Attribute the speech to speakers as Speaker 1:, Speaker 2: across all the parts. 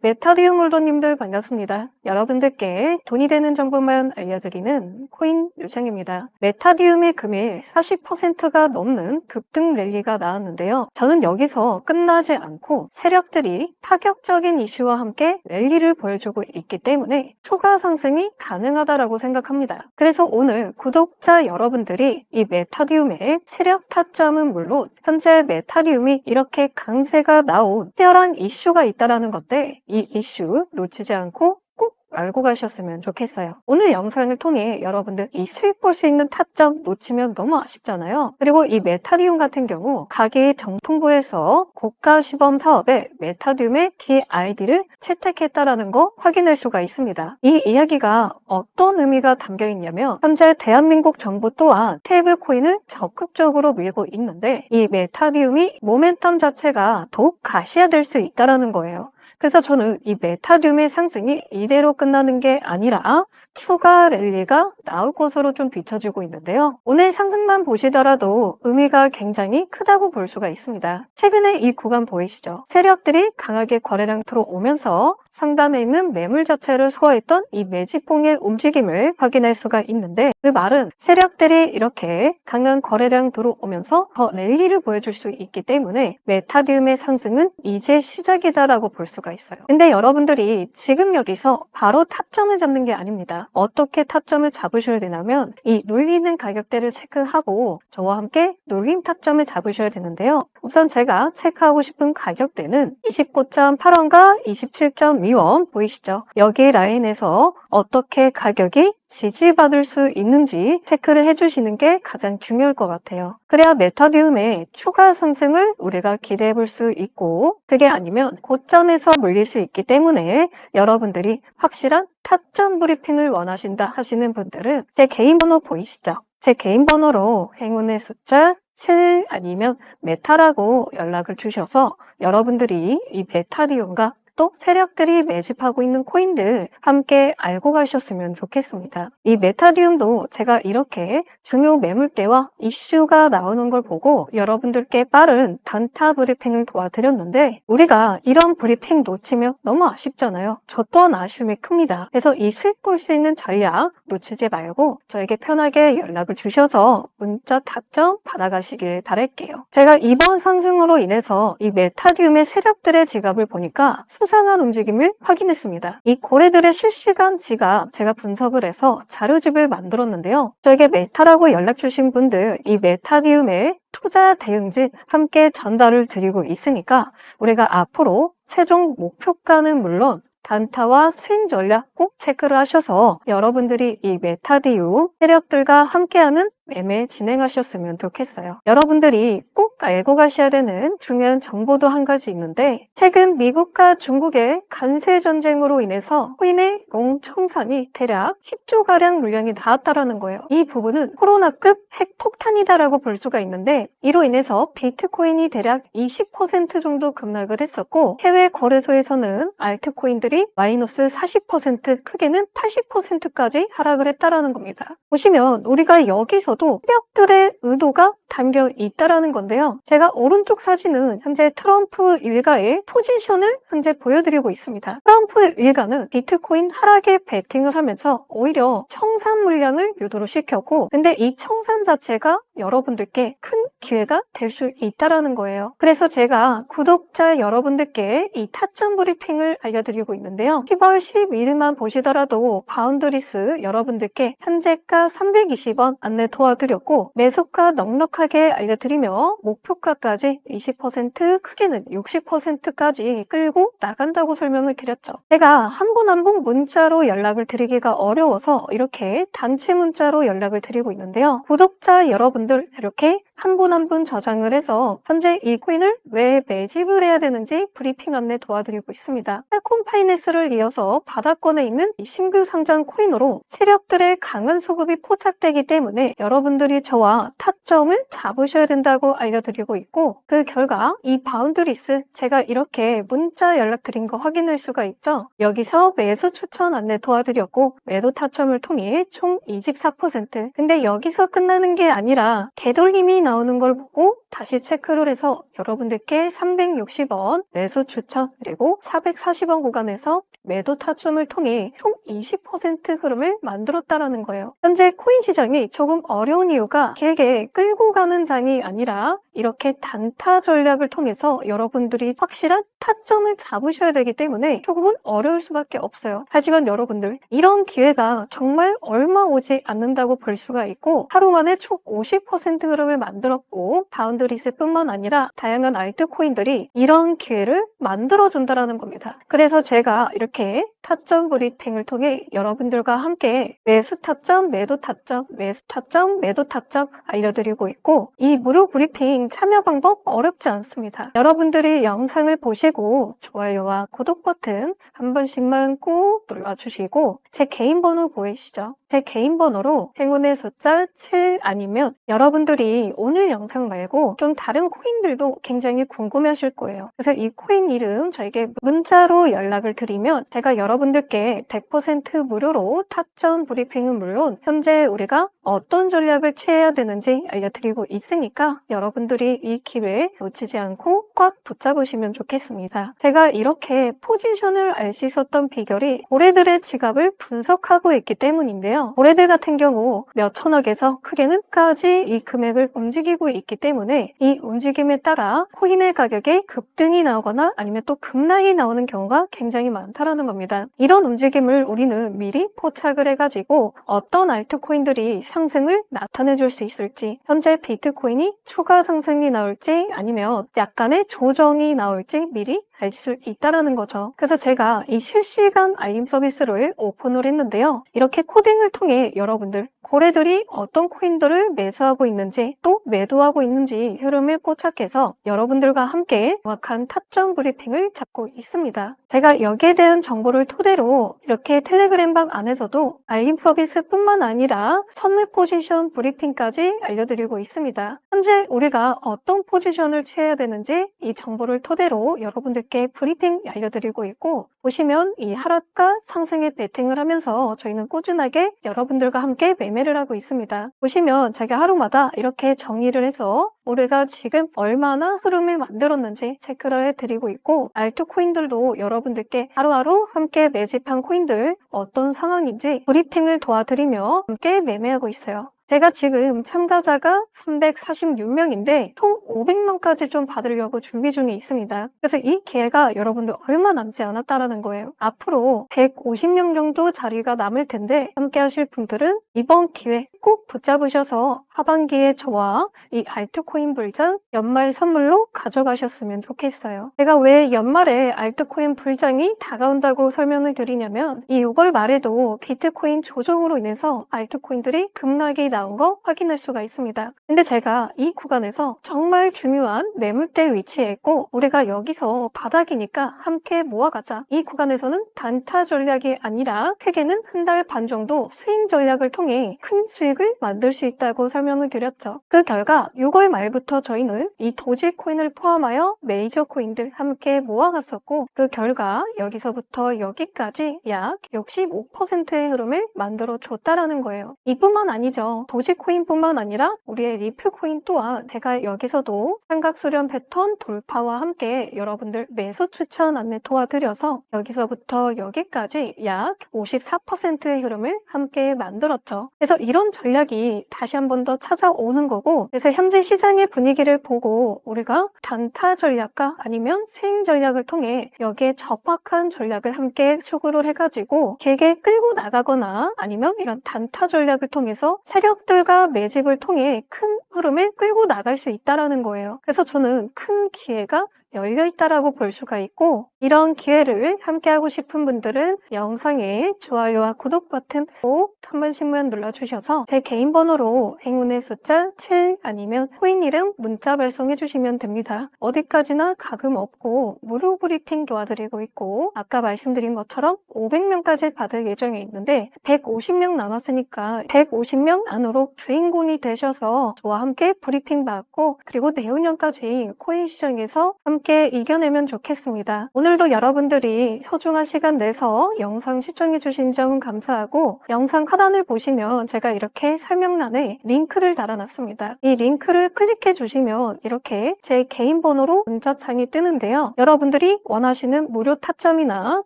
Speaker 1: 메타리움 홀더님들 반갑습니다. 여러분들께 돈이 되는 정보만 알려드리는 코인 유창입니다. 메타리움의 금일 40%가 넘는 급등 랠리가 나왔는데요. 저는 여기서 끝나지 않고 세력들이 파격적인 이슈와 함께 랠리를 보여주고 있기 때문에 추가 상승이 가능하다라고 생각합니다. 그래서 오늘 구독자 여러분들이 이 메타리움의 세력 타점은 물론 현재 메타리움이 이렇게 강세가 나온 특별한 이슈가 있다라는 것들 이 이슈 놓치지 않고 꼭 알고 가셨으면 좋겠어요. 오늘 영상을 통해 여러분들 이 수익 볼 수 있는 타점 놓치면 너무 아쉽잖아요. 그리고 이 메타리움 같은 경우 가계 정통부에서 국가 시범 사업에 메타리움의 키 아이디를 채택했다라는 거 확인할 수가 있습니다. 이 이야기가 어떤 의미가 담겨 있냐면 현재 대한민국 정부 또한 테이블 코인을 적극적으로 밀고 있는데 이 메타리움이 모멘텀 자체가 더욱 가시화될 수 있다라는 거예요. 그래서 저는 이 메타륨의 상승이 이대로 끝나는 게 아니라 추가 랠리가 나올 것으로 좀 비춰지고 있는데요. 오늘 상승만 보시더라도 의미가 굉장히 크다고 볼 수가 있습니다. 최근에 이 구간 보이시죠? 세력들이 강하게 거래량 들어오면서 상단에 있는 매물 자체를 소화했던 이 매집봉의 움직임을 확인할 수가 있는데 그 말은 세력들이 이렇게 강한 거래량 들어오면서 더 랠리를 보여줄 수 있기 때문에 메타리움의 상승은 이제 시작이다라고 볼 수가 있어요. 근데 여러분들이 지금 여기서 바로 타점을 잡는 게 아닙니다. 어떻게 타점을 잡으셔야 되냐면 이 눌리는 가격대를 체크하고 저와 함께 눌림 타점을 잡으셔야 되는데요. 우선 제가 체크하고 싶은 가격대는 29.8원과 27.2원 보이시죠? 여기 라인에서 어떻게 가격이 지지받을 수 있는지 체크를 해주시는 게 가장 중요할 것 같아요. 그래야 메타비움의 추가 상승을 우리가 기대해 볼 수 있고 그게 아니면 고점에서 물릴 수 있기 때문에 여러분들이 확실한 타점 브리핑을 원하신다 하시는 분들은 제 개인 번호 보이시죠? 제 개인 번호로 행운의 숫자 7 아니면 메타라고 연락을 주셔서 여러분들이 이 메타리움과 또 세력들이 매집하고 있는 코인들 함께 알고 가셨으면 좋겠습니다. 이 메타리움도 제가 이렇게 중요 매물대와 이슈가 나오는 걸 보고 여러분들께 빠른 단타 브리핑을 도와드렸는데 우리가 이런 브리핑 놓치면 너무 아쉽잖아요. 저 또한 아쉬움이 큽니다. 그래서 이 수익 볼 수 있는 전략 놓치지 말고 저에게 편하게 연락을 주셔서 문자 타점 받아가시길 바랄게요. 제가 이번 상승으로 인해서 이 메타리움의 세력들의 지갑을 보니까 수 상한 움직임을 확인했습니다. 이 고래들의 실시간 지갑 제가 분석을 해서 자료집을 만들었는데요. 저에게 메타라고 연락 주신 분들 이 메타리움의 투자 대응지 함께 전달을 드리고 있으니까 우리가 앞으로 최종 목표가는 물론 단타와 스윙 전략 꼭 체크를 하셔서 여러분들이 이 메타디움 세력들과 함께하는 매매 진행하셨으면 좋겠어요. 여러분들이 꼭 알고 가셔야 되는 중요한 정보도 한 가지 있는데 최근 미국과 중국의 간세 전쟁으로 인해서 코인의 롱 청산이 대략 10조가량 물량이 나왔다라는 거예요. 이 부분은 코로나급 핵폭탄이다라고 볼 수가 있는데 이로 인해서 비트코인이 대략 20% 정도 급락을 했었고 해외 거래소에서는 알트코인들이 마이너스 40% 크게는 80%까지 하락을 했다라는 겁니다. 보시면 우리가 여기서 중에서도 세력들의 의도가 담겨 있다라는 건데요. 제가 오른쪽 사진은 현재 트럼프 일가의 포지션을 현재 보여드리고 있습니다. 트럼프 일가는 비트코인 하락에 베팅을 하면서 오히려 청산 물량을 유도를 시켰고 근데 이 청산 자체가 여러분들께 큰 기회가 될 수 있다라는 거예요. 그래서 제가 구독자 여러분들께 이 타점 브리핑을 알려드리고 있는데요. 10월 12일만 보시더라도 바운드리스 여러분들께 현재가 320원 안내 도와 도와드렸고 매수가 넉넉하게 알려드리며 목표가까지 20% 크게는 60%까지 끌고 나간다고 설명을 드렸죠. 제가 한 분 한 분 문자로 연락을 드리기가 어려워서 이렇게 단체 문자로 연락을 드리고 있는데요. 구독자 여러분들 이렇게 한 분 한 분 저장을 해서 현재 이 코인을 왜 매집을 해야 되는지 브리핑 안내 도와드리고 있습니다. 셀콤 파이낸스를 이어서 바닥권에 있는 이 신규 상장 코인으로 세력들의 강한 소급이 포착되기 때문에 여러분들이 저와 타점을 잡으셔야 된다고 알려드리고 있고 그 결과 이 바운드리스 제가 이렇게 문자 연락드린 거 확인할 수가 있죠. 여기서 매수 추천 안내 도와드렸고 매도 타점을 통해 총 24% 근데 여기서 끝나는 게 아니라 되돌림이 나오는 걸 보고 다시 체크를 해서 여러분들께 360원 매수 추천 그리고 440원 구간에서 매도 타점을 통해 총 20% 흐름을 만들었다라는 거예요. 현재 코인 시장이 조금 어려운 이유가 길게 끌고 가는 장이 아니라 이렇게 단타 전략을 통해서 여러분들이 확실한 타점을 잡으셔야 되기 때문에 조금은 어려울 수밖에 없어요. 하지만 여러분들 이런 기회가 정말 얼마 오지 않는다고 볼 수가 있고 하루 만에 총 50% 흐름을 만들 었고 바운드리스뿐만 아니라 다양한 알트코인들이 이런 기회를 만들어준다라는 겁니다. 그래서 제가 이렇게 타점 브리핑을 통해 여러분들과 함께 매수 타점, 매도 타점, 매수 타점, 매도 타점 알려드리고 있고 이 무료 브리핑 참여 방법 어렵지 않습니다. 여러분들이 영상을 보시고 좋아요와 구독 버튼 한 번씩만 꼭 눌러주시고 제 개인 번호 보이시죠? 제 개인 번호로 행운의 숫자 7 아니면 여러분들이 오늘 영상 말고 좀 다른 코인들도 굉장히 궁금해 하실 거예요. 그래서 이 코인 이름 저에게 문자로 연락을 드리면 제가 여러분 들께 100% 무료로 타점 브리핑은 물론 현재 우리가 어떤 전략을 취해야 되는지 알려드리고 있으니까 여러분들이 이 기회 놓치지 않고 꽉 붙잡으시면 좋겠습니다. 제가 이렇게 포지션을 알 수 있었던 비결이 고래들의 지갑을 분석하고 있기 때문인데요. 고래들 같은 경우 몇 천억에서 크게는 까지 이 금액을 움직이고 있기 때문에 이 움직임에 따라 코인의 가격에 급등이 나오거나 아니면 또 급락이 나오는 경우가 굉장히 많다라는 겁니다. 이런 움직임을 우리는 미리 포착을 해가지고 어떤 알트코인들이 상승을 나타내 줄 수 있을지 현재 비트코인이 추가 상승이 나올지 아니면 약간의 조정이 나올지 미리 알 수 있다라는 거죠. 그래서 제가 이 실시간 알림 서비스를 오픈을 했는데요. 이렇게 코딩을 통해 여러분들 고래들이 어떤 코인들을 매수하고 있는지 또 매도하고 있는지 흐름을 포착해서 여러분들과 함께 정확한 타점 브리핑을 잡고 있습니다. 제가 여기에 대한 정보를 토대로 이렇게 텔레그램 방 안에서도 알림 서비스뿐만 아니라 선물 포지션 브리핑까지 알려드리고 있습니다. 현재 우리가 어떤 포지션을 취해야 되는지 이 정보를 토대로 여러분들께 브리핑 알려드리고 있고 보시면 이 하락과 상승에 베팅을 하면서 저희는 꾸준하게 여러분들과 함께 매매를 하고 있습니다. 보시면 제가 하루마다 이렇게 정의를 해서 우리가 지금 얼마나 흐름을 만들었는지 체크를 해드리고 있고 알트코인들도 여러분들께 하루하루 함께 매집한 코인들 어떤 상황인지 브리핑을 도와드리며 함께 매매하고 있어요. 제가 지금 참가자가 346명인데 총 500명까지 좀 받으려고 준비 중에 있습니다. 그래서 이 기회가 여러분들 얼마 남지 않았다라는 거예요. 앞으로 150명 정도 자리가 남을 텐데 함께 하실 분들은 이번 기회 꼭 붙잡으셔서 하반기에 저와 이 알트코인 불장 연말 선물로 가져가셨으면 좋겠어요. 제가 왜 연말에 알트코인 불장이 다가온다고 설명을 드리냐면 이 6월 말에도 비트코인 조정으로 인해서 알트코인들이 급락이 나온 거 확인할 수가 있습니다. 근데 제가 이 구간에서 정말 중요한 매물대 위치에 있고 우리가 여기서 바닥이니까 함께 모아가자. 이 구간에서는 단타 전략이 아니라 크게는 한 달 반 정도 스윙 전략을 통해 큰 수익을 만들 수 있다고 설명을 드렸죠. 그 결과 6월 말부터 저희는 이 도지코인을 포함하여 메이저 코인들 함께 모아갔었고 그 결과 여기서부터 여기까지 약 65%의 흐름을 만들어 줬다라는 거예요. 이뿐만 아니죠. 도지코인뿐만 아니라 우리의 리플코인 또한 제가 여기서도 삼각수렴 패턴 돌파와 함께 여러분들 매수 추천 안내 도와드려서 여기서부터 여기까지 약 54%의 흐름을 함께 만들었죠. 그래서 이런 전략이 다시 한 번 더 찾아오는 거고 그래서 현재 시장의 분위기를 보고 우리가 단타 전략과 아니면 스윙 전략을 통해 여기에 적합한 전략을 함께 추구를 해가지고 길게 끌고 나가거나 아니면 이런 단타 전략을 통해서 세력들과 매집을 통해 큰 흐름을 끌고 나갈 수 있다라는 거예요. 그래서 저는 큰 기회가 열려 있다라고 볼 수가 있고 이런 기회를 함께 하고 싶은 분들은 영상에 좋아요와 구독 버튼 꼭 한 번씩만 눌러주셔서 제 개인 번호로 행운의 숫자 7 아니면 코인 이름 문자 발송해 주시면 됩니다. 어디까지나 가금 없고 무료 브리핑 도와드리고 있고 아까 말씀드린 것처럼 500명까지 받을 예정에 있는데 150명 남았으니까 150명 안으로 주인공이 되셔서 저와 함께 브리핑 받고 그리고 내후년까지 코인 시장에서 함께 이겨내면 좋겠습니다. 오늘도 여러분들이 소중한 시간 내서 영상 시청해 주신 점 감사하고 영상 하단을 보시면 제가 이렇게 설명란에 링크를 달아놨습니다. 이 링크를 클릭해 주시면 이렇게 제 개인 번호로 문자창이 뜨는데요. 여러분들이 원하시는 무료 타점이나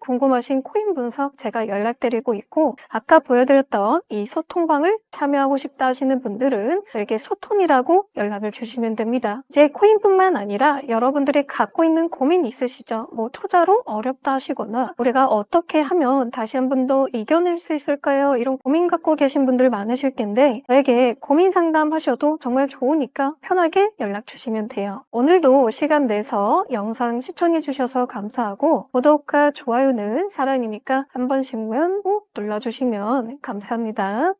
Speaker 1: 궁금하신 코인 분석 제가 연락드리고 있고 아까 보여드렸던 이 소통방을 참여하고 싶다 하시는 분들은 저에게 소통이라고 연락을 주시면 됩니다. 이제 코인뿐만 아니라 여러분들이 갖고 있는 고민 있으시죠? 뭐 투자로 어렵다 하시거나 우리가 어떻게 하면 다시 한 번 더 이겨낼 수 있을까요? 이런 고민 갖고 계신 분들 많으실 텐데 저에게 고민 상담하셔도 정말 좋으니까 편하게 연락 주시면 돼요. 오늘도 시간 내서 영상 시청해 주셔서 감사하고 구독과 좋아요는 사랑이니까 한 번씩만 꼭 눌러주시면 감사합니다.